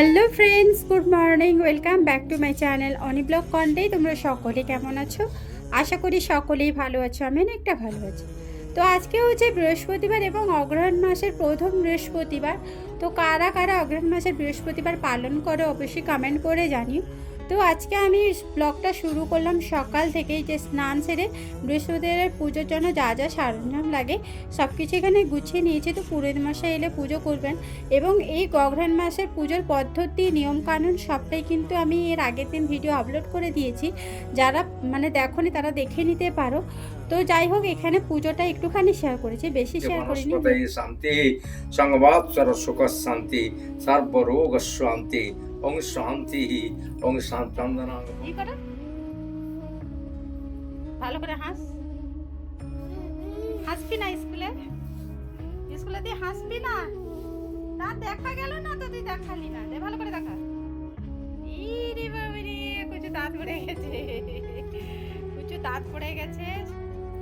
Hello friends good morning welcome back to my channel Oni blog কন্ডে তোমরা সকলে কেমন আছো? আশা করি সকলেই ভালো আছো, আমি অনেকটা ভালো আছি। তো আজকে হচ্ছে বৃহস্পতিবার এবং অগ্রহণ মাসের প্রথম বৃহস্পতিবার। তো কারা কারা অগ্রহণ মাসের বৃহস্পতিবার পালন করে, অবশ্যই কমেন্ট করে জানিও। তো আজকে আমি ব্লগটা শুরু করলাম সকাল থেকেই যে স্নান সেরে বৃহস্পতিবার পুজোর জন্য যা যা সরঞ্জাম লাগে সব কিছু এখানে গুছিয়ে নিয়েছি। তো পুরোহিত মশাই এলে পুজো করবেন এবং এই গগ্রান মাসের পুজোর পদ্ধতি নিয়মকানুন সবটাই কিন্তু আমি এর আগের দিন ভিডিও আপলোড করে দিয়েছি। যারা মানে দেখনি তারা দেখে নিতে পারো। তো যাই হোক এখানে পুজোটা একটুখানি শেয়ার করেছি বেশি শেয়ার করিনি। শান্তি সংবাদ সরস্বক শান্তি সর্বরোগ শান্তি। ওং শান্তি, ওং শান্তন্দনা ভালো করে হাস। হাসবি না স্কুলে? স্কুলে তুই হাসবি না? না দেখা গেল না তো তুই দেখালি না। ভালো করে দেখা। ইরে বাবা রে কিছু দাঁত পড়ে গেছে। কিছু দাঁত পড়ে গেছে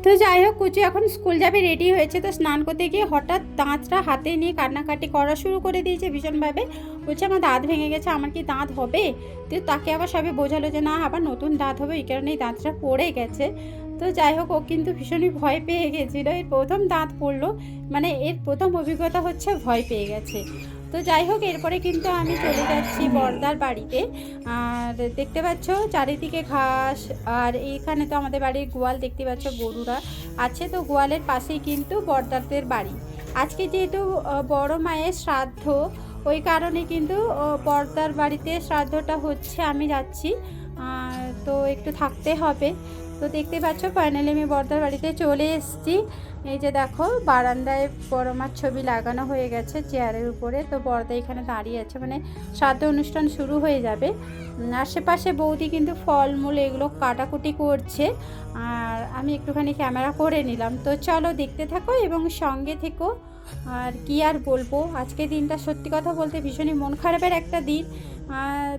তো যাই হোক, কুচু এখন স্কুল যাবে রেডি হয়েছে। তো স্নান করতে গিয়ে হঠাৎ দাঁতটা হাতে নিয়ে কান্নাকাটি করা শুরু করে দিয়েছে ভীষণভাবে। বলছে, আমার দাঁত ভেঙে গেছে, আমার কি দাঁত হবে? তো তাকে আবার সবে বোঝালো যে, না, আবার নতুন দাঁত হবে, এই কারণে এই দাঁতটা পড়ে গেছে। তো যাই হোক, ও কিন্তু ভীষণই ভয় পেয়ে গেছিল। এর প্রথম দাঁত পড়ল মানে এর প্রথম অভিজ্ঞতা হচ্ছে ভয় পেয়ে গেছে। তো যাই হোক, এরপরে কিন্তু আমি চলে যাচ্ছি বর্দার বাড়িতে। আর দেখতে পাচ্ছ চারিদিকে ঘাস, আর এইখানে তো আমাদের বাড়ির গোয়াল দেখতে পাচ্ছ গরুরা আছে। তো গোয়ালের পাশেই কিন্তু বর্দারদের বাড়ি। আজকে যেহেতু বড় মায়ের শ্রাদ্ধ, ওই কারণে কিন্তু বর্দার বাড়িতে শ্রাদ্ধটা হচ্ছে, আমি যাচ্ছি। তো একটু থাকতে হবে। তো দেখতে পাচ্ছ, ফাইনালি আমি বর্দার বাড়িতে চলে এসেছি। এই যে দেখো, বারান্দায় বড় মার ছবি লাগানো হয়ে গেছে চেয়ারের উপরে। তো বর্দা এখানে দাঁড়িয়ে আছে মানে শ্রাদ্ধ অনুষ্ঠান শুরু হয়ে যাবে। আশেপাশে বৌদি কিন্তু ফলমূল এগুলো কাটাকুটি করছে। আর আমি একটুখানি ক্যামেরা করে নিলাম। তো চলো দেখতে থাকো এবং সঙ্গে থেকো। আর কি আর বলব, আজকে দিনটা সত্যি কথা বলতে ভীষণই মন খারাপের একটা দিন।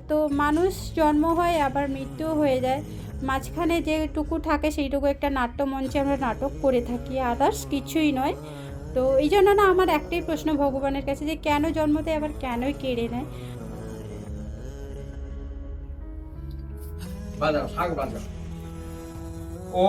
তো মানুষ জন্ম হয়, আবার মৃত্যুও হয়ে যায়। মাঝখানে যেটুকু থাকে সেইটুকু একটা নাট্যমঞ্চে আমরা নাটক করে থাকি আদার্স কিছুই নয়। তো এই জন্য না আমার একটাই প্রশ্ন ভগবানের কাছে যে কেন জন্ম দেয় আবার কেনই কেড়ে নেয়? বাজাও শাক বাজাও। ও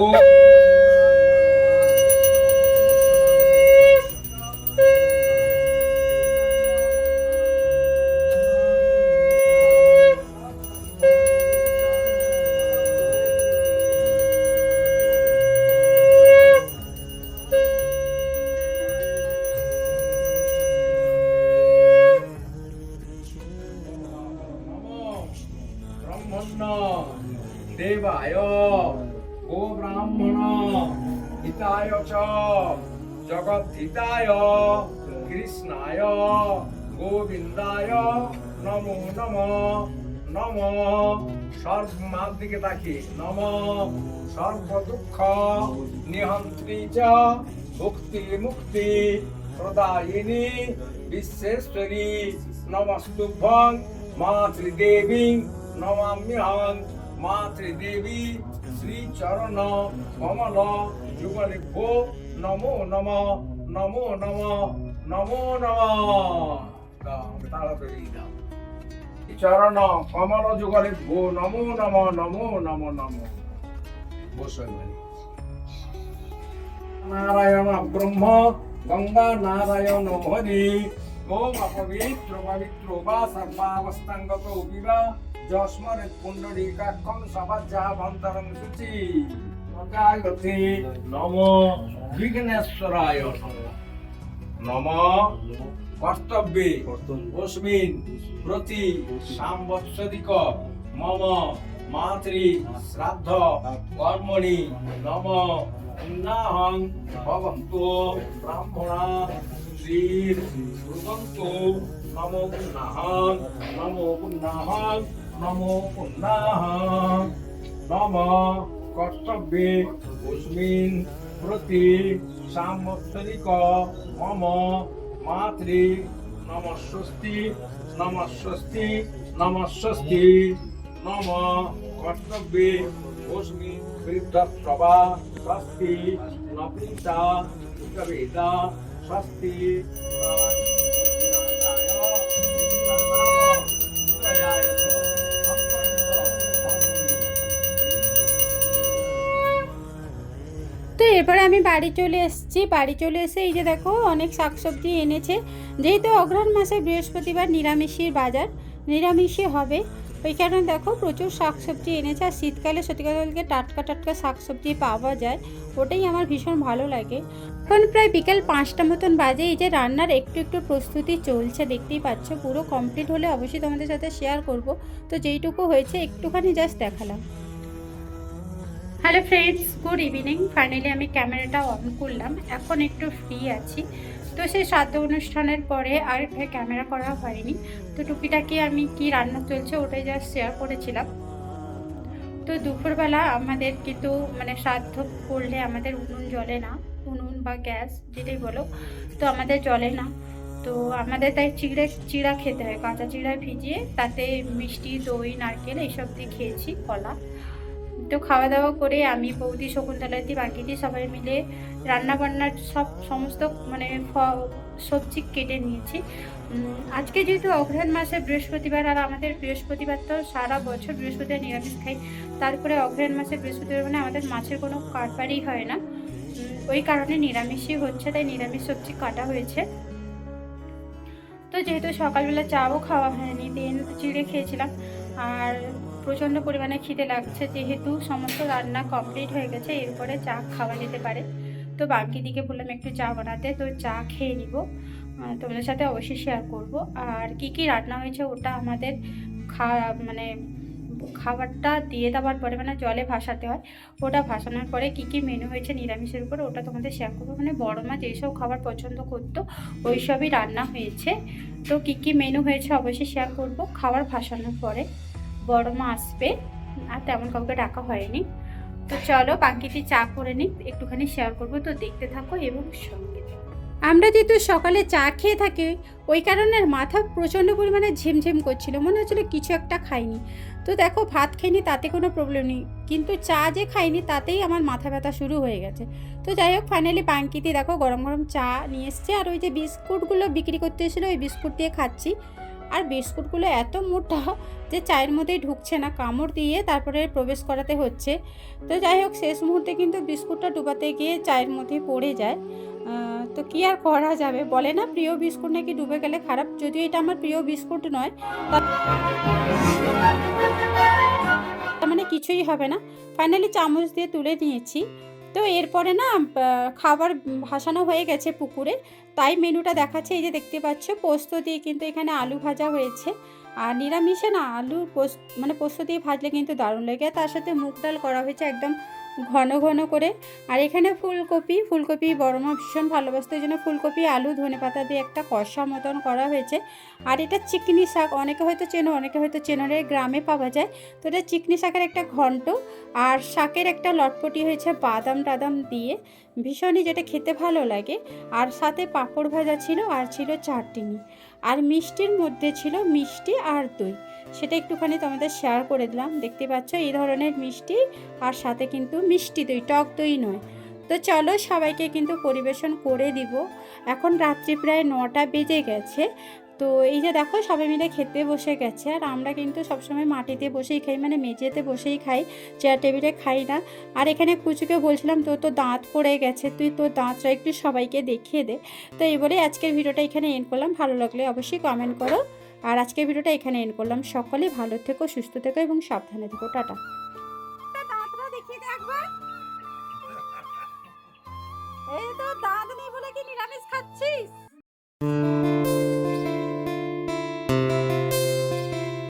হিতায় চ। জগদ্ধিতায় কৃষ্ণায়। গোবিন্দায়। নমো, নম নম। সর্বমার দিকে তাকি। নম। সর্বদুঃখ নিহন্ত্রী চ। মুক্তি মুক্তি প্রদায়িনী বিশ্বেশ্বরী। নমস্তুভ্যং মাতৃদেবী নমাম্যহং। মাতৃদেবী শ্রীচরণ কমল। যুগলিভ্যো নমো নম নমো নম নমো নম। চরণ কমল যুগলিভ্যো নমো নম নমো নম নম। নারায়ণ ব্রহ্ম, গঙ্গা নারায়ণ হরি ওম অপবিত্র পবিত্র বা সর্বাবস্থাঙ্গত বিবা পুণ্ডরীকাক্ষং সবাজ্যা ভন্তরং শুচি প্রজাগতি নম বিঘ্নেশ্বরায় নম। কর্তব্যে অস্মিন প্রতি সাম্বৎসরিক মম মাতৃ শ্রাদ্ধ কর্মণি নম। উন্নাহং ভবন্তু ব্রাহ্মণা শ্রীর শ্রুতন্তু নমো পুণ্যাহং। নমো পুণ্যাহং। নমো নম কর্তব্যে অস্মিন প্রতি সাম্বৎসরিক মম মাতৃ নমস্বস্তি নমস্বস্তি নমস্বস্তি। নম কর্তব্যে অস্মি বৃদ্ধপ্রভা স্বস্তি নপিতা স্বস্তি এরপরে আমি বাড়ি চলে এসেছি। বাড়ি চলে এসে এই যে দেখো, অনেক শাকসবজি এনেছে। যেহেতু অঘ্রাণ মাসে বৃহস্পতিবার নিরামিষের বাজার, নিরামিষই হবে। ওই কারণে দেখো প্রচুর শাকসবজি এনেছে। আর শীতকালে সত্যি কথা বলতে টাটকা টাটকা শাকসবজি পাওয়া যায়। ওটাই আমার ভীষণ ভালো লাগে। এখন প্রায় বিকেল পাঁচটা মতন বাজে। এই যে রান্নার একটু একটু প্রস্তুতি চলছে, দেখতেই পাচ্ছ। পুরো কমপ্লিট হলে অবশ্যই তোমাদের সাথে শেয়ার করব। তো যেইটুকু হয়েছে, একটুখানি জাস্ট দেখালাম। Hello friends good evening finally আমি ক্যামেরাটা অন করলাম। এখন একটু ফ্রি আছি। তো সেই শ্রাদ্ধ অনুষ্ঠানের পরে আর ক্যামেরা করা হয়নি। তো টুকিটাকি আমি কি রান্না চলছে ওটাই জাস্ট শেয়ার করেছিলাম। তো দুপুরবেলা আমাদের কিন্তু মানে শ্রাদ্ধ করলে আমাদের উনুন জ্বলে না। উনুন বা গ্যাস যেটাই বলো, তো আমাদের জ্বলে না। তো আমাদের তাই চিড়ে, চিড়া খেতে হয়। কাঁচা চিড়া ভিজিয়ে তাতে মিষ্টি, দই, নারকেল এইসব দিয়ে খেয়েছি কলা। তো খাওয়া দাওয়া করে আমি বৌদি শকুন্তলাদি বাকিটি সবাই মিলে রান্না বান্নার সব সমস্ত মানে সবজি কেটে নিয়েছি। আজকে যেহেতু অঘ্রাণ মাসে বৃহস্পতিবার আর আমাদের বৃহস্পতিবার তো সারা বছর বৃহস্পতিবার নিরামিষ খাই, তারপরে অঘ্রাণ মাসে বৃহস্পতিবার মানে আমাদের মাছের কোনো কারবারই হয় না। ওই কারণে নিরামিষই হচ্ছে, তাই নিরামিষ সবজি কাটা হয়েছে। তো যেহেতু সকালবেলা চাও খাওয়া হয়নি, দিন চিড়ে খেয়েছিলাম। আর প্রচণ্ড পরিমাণে খিদে লাগছে যেহেতু সমস্ত রান্না কমপ্লিট হয়ে গেছে, এরপরে চা খাওয়া যেতে পারে। তো বাকি দিকে বললাম একটু চা বানাতে, তো চা খেয়ে নিব। তোমাদের সাথে অবশ্যই শেয়ার করব। আর কি কি রান্না হয়েছে ওটা আমাদের খা মানে খাবারটা দিয়ে দেওয়ার পরে মানে জলে ভাসাতে হয়, ওটা ভাসানোর পরে কি কি মেনু হয়েছে নিরামিষের উপর ওটা তোমাদের শেয়ার করব। মানে বড় মা যেসব খাবার পছন্দ করতো ওই সবই রান্না হয়েছে। তো কি কি মেনু হয়েছে অবশ্যই শেয়ার করব খাবার ভাসানোর পরে। বড় মা আসবে, আর তেমন কাউকে ডাকা হয়নি। তো চলো বাকিটি চা করে নিই, একটুখানি শেয়ার করব। তো দেখতে থাকো এবং সঙ্গে। আমরা যেহেতু সকালে চা খেয়ে থাকি, ওই কারণে মাথা প্রচণ্ড পরিমাণে ঝিমঝিম করছিল, মনে হচ্ছিল কিছু একটা খাইনি। তো দেখো, ভাত খাইনি, তাতে কোনো প্রবলেম নেই। কিন্তু চা যে খাইনি, তাতেই আমার মাথা ব্যথা শুরু হয়ে গেছে। তো যাই হোক ফাইনালি বাঙ্কিতে দেখো, গরম গরম চা নিয়ে এসছে। আর ওই যে বিস্কুটগুলো বিক্রি করতে এসেছিল, ওই বিস্কুট দিয়ে খাচ্ছি। আর বিস্কুটগুলো এত মোটা যে চায়ের মধ্যেই ঢুকছে না, কামড় দিয়ে তারপরে প্রবেশ করাতে হচ্ছে। তো যাই হোক, শেষ মুহূর্তে কিন্তু বিস্কুটটা ডুবাতে গিয়ে চায়ের মধ্যে পড়ে যায়। তো কি আর করা যাবে? বলে না প্রিয় বিস্কুট নাকি ডুবে গেলে খারাপ? যদিও এটা আমার প্রিয় বিস্কুট নয় তার মানে কিছুই হবে না। ফাইনালি চামচ দিয়ে তুলে নিয়েছি। তো এরপরে না খাবার ভাসানো হয়ে গেছে পুকুরে। তাই মেনুটা দেখাচ্ছে, এই যে দেখতে পাচ্ছ, পোস্ত দিয়ে কিন্তু এখানে আলু ভাজা হয়েছে। আর নিরামিষে না আলু পোস্ত মানে পোস্ত দিয়ে ভাজলে কিন্তু দারুণ লাগে। তার সাথে মুগ ডাল করা হয়েছে একদম ঘন ঘন করে। আর এখানে ফুলকপি ফুলকপি বড় মা ভীষণ ভালোবাসতো। জন্য ফুলকপি, আলু ধনে পাতা দিয়ে একটা কষা মতন করা হয়েছে। আর এটা চিকনি শাক, অনেকে হয়তো চেনো, অনেকে হয়তো চেনরে গ্রামে পাওয়া যায়। তো এটা চিকনি শাকের একটা ঘন্ট। আর শাকের একটা লটপটি হয়েছে বাদাম টাদাম দিয়ে। ভীষণই যেটা খেতে ভালো লাগে। আর সাথে পাঁপড় ভাজা ছিল আর ছিল চাটনি। আর মিষ্টির মধ্যে ছিল মিষ্টি আর দই। সেটা একটুখানি তোমাদের শেয়ার করে দিলাম। দেখতে পাচ্ছ এই ধরনের মিষ্টি আর সাথে কিন্তু মিষ্টি দই, টক দই নয়। তো চলো সবাইকে কিন্তু পরিবেশন করে দিব। এখন রাত্রি প্রায় নটা বেজে গেছে। তো এই যে দেখো সবাই মিলে খেতে বসে গেছে, আর আমরা কিন্তু সবসময় মাটিতে বসেই খাই মানে মেঝেতে বসেই খাই চেয়ার টেবিলে খাই না। আর এখানে কুচুকে বলছিলাম, তোর তো দাঁত পড়ে গেছে, তুই তোর দাঁতটা একটু সবাইকে দেখিয়ে দে। তো এই বলে আজকের ভিডিওটা এখানে এন্ড করলাম। ভালো লাগলে অবশ্যই কমেন্ট করো। আর আজকের ভিডিওটা এখানে এন্ড করলাম। সকলে ভালো থেকো, সুস্থ থেকো এবং সাবধানে থেকো। টাটা।